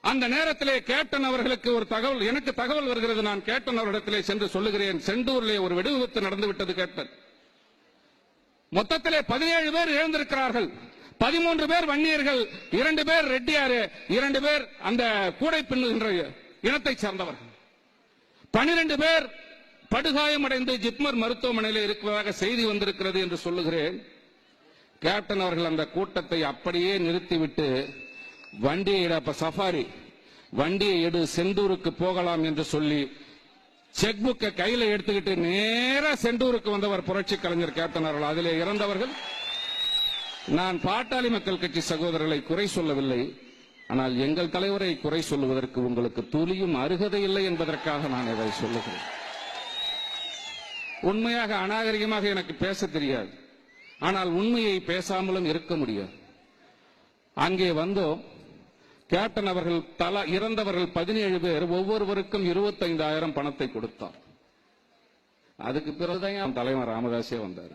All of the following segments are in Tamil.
அந்த நேரத்திலே கேப்டன் அவர்களுக்கு ஒரு தகவல் எனக்கு தகவல் வருகிறது. நான் கேப்டன் அவரிடத்திலே சென்று சொல்லுகிறேன். செண்டூரிலே ஒரு வெடி விபத்து நடந்து கேப்டன் மொத்தத்திலே பதினேழு பேர் இழந்திருக்கிறார்கள் பதிமூன்று பேர் வன்னியர்கள். இரண்டு பேர் ரெட்டியாறு இரண்டு பேர் அந்த கூடை பின்னுகின்ற இனத்தைச் சார்ந்தவர்கள். பனிரெண்டு பேர் படுகாயமடைந்து ஜிப்மர் மருத்துவமனையில் இருக்கிறதாக செய்தி வந்திருக்கிறது என்று சொல்லுகிறேன். கேப்டன் அவர்கள் அந்த கூட்டத்தை அப்படியே நிறுத்திவிட்டு வண்டியை எடு, அப்ப சஃபாரி. வண்டியை எடு செந்தூருக்கு போகலாம் என்று சொல்லி செக் புக்கை கையில எடுத்துக்கிட்டு நேரா செண்டூருக்கு வந்தவர் புரட்சி கலைஞர் கேப்டன் அவர்கள். அதிலே இறந்தவர்கள். நான் பாட்டாளி மக்கள் கட்சி சகோதரர்களை குறை சொல்லவில்லை. ஆனால் எங்கள் தலைவரை குறை சொல்லுவதற்கு உங்களுக்கு துளியும் அருகதை இல்லை என்பதற்காக நான் இதை சொல்லுகிறேன். உண்மையாக அநாகரிகமாக எனக்கு பேச தெரியாது. ஆனால் உண்மையை பேசாமலும் இருக்க முடியாது. அங்கே வந்தோம். கேப்டன் அவர்கள் தலா இறந்தவர்கள் பதினேழு பேர் ஒவ்வொருவருக்கும் இருபத்தைந்தாயிரம் பணத்தை கொடுத்தார் அதுக்கு பிறகுதான் தலைவர் ராமதாசே வந்தார்.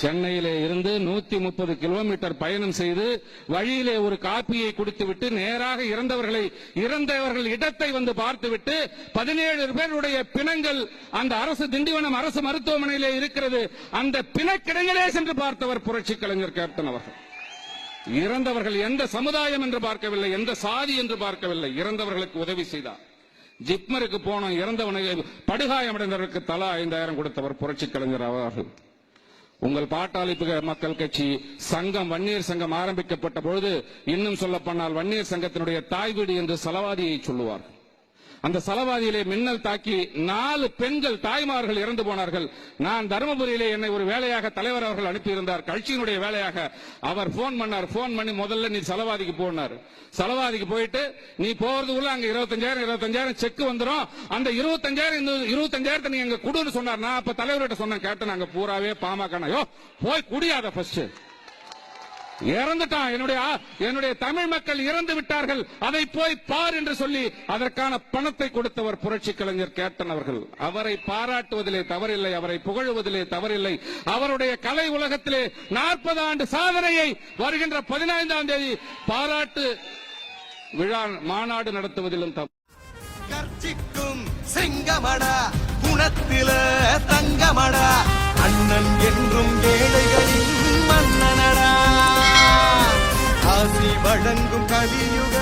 சென்னையிலே இருந்து நூத்தி முப்பது கிலோமீட்டர் பயணம் செய்து வழியிலே ஒரு காப்பியை குடித்துவிட்டு நேராக இறந்தவர்களை இறந்தவர்கள் இடத்தை வந்து பார்த்துவிட்டு பதினேழு பேருடைய பிணங்கள் அந்த அரசு திண்டிவனம் அரசு மருத்துவமனையிலே இருக்கிறது. அந்த பிணக்கிடங்களே சென்று பார்த்தவர் புரட்சி கலைஞர் கேப்டன் அவர்கள். இறந்தவர்கள் எந்த சமுதாயம் என்று பார்க்கவில்லை எந்த சாதி என்று பார்க்கவில்லை. இறந்தவர்களுக்கு உதவி செய்தார் ஜிப்மருக்கு போனோம் இறந்தவனை படுகாயமடைந்தவருக்கு தலா ஐந்தாயிரம் கொடுத்தவர் புரட்சி கலைஞர் அவர்கள். உங்கள் பாட்டாளிப்பு மக்கள் கட்சி சங்கம் வன்னியர் சங்கம் ஆரம்பிக்கப்பட்ட பொழுது இன்னும் சொல்ல வன்னியர் சங்கத்தினுடைய தாய் வீடு என்று சலவாதியை சொல்லுவார் அந்த சலவாதியிலே மின்னல் தாக்கி நாலு பெண்கள் தாய்மார்கள் இறந்து போனார்கள். நான் தருமபுரியிலே என்னை ஒரு வேலையாக தலைவர் அவர்கள் அனுப்பியிருந்தார். கட்சியினுடைய வேலையாக அவர் போன் பண்ணார். போன் பண்ணி முதல்ல நீ சலவாதிக்கு போனார். சலவாதிக்கு போயிட்டு நீ போறதுக்குள்ள அங்க இருபத்தஞ்சாயிரம் இருபத்தஞ்சாயிரம் செக் வந்துடும் அந்த இருபத்தஞ்சாயிரம் இந்த இருபத்தஞ்சாயிரத்தை நீ எங்க குடுன்னு சொன்னார். நான் அப்ப தலைவர்கிட்ட சொன்னேன். கேட்டேன் அங்க பூராவே பாமக யோ போய் குடியாத ஃபர்ஸ்ட் இறந்துட்டான். என்னுடைய என்னுடைய தமிழ் மக்கள் இறந்து விட்டார்கள். அதை போய் பார் என்று சொல்லி அதற்கான பணத்தை கொடுத்தவர் புரட்சி கலைஞர் கேப்டன் அவர்கள். அவரை பாராட்டுவதிலே தவறில்லை அவரை புகழுவதிலே தவறில்லை. அவருடைய கலை உலகத்திலே நாற்பது ஆண்டு சாதனையை வருகின்ற பதினைந்தாம் தேதி பாராட்டு விழா மாநாடு நடத்துவதிலும் தவறு கர்ச்சிக்கும் செங்கமடா குணத்தில தங்கமடா. அண்ணன் என்றும் ஏழைகளின் வழங்கும் கலியுக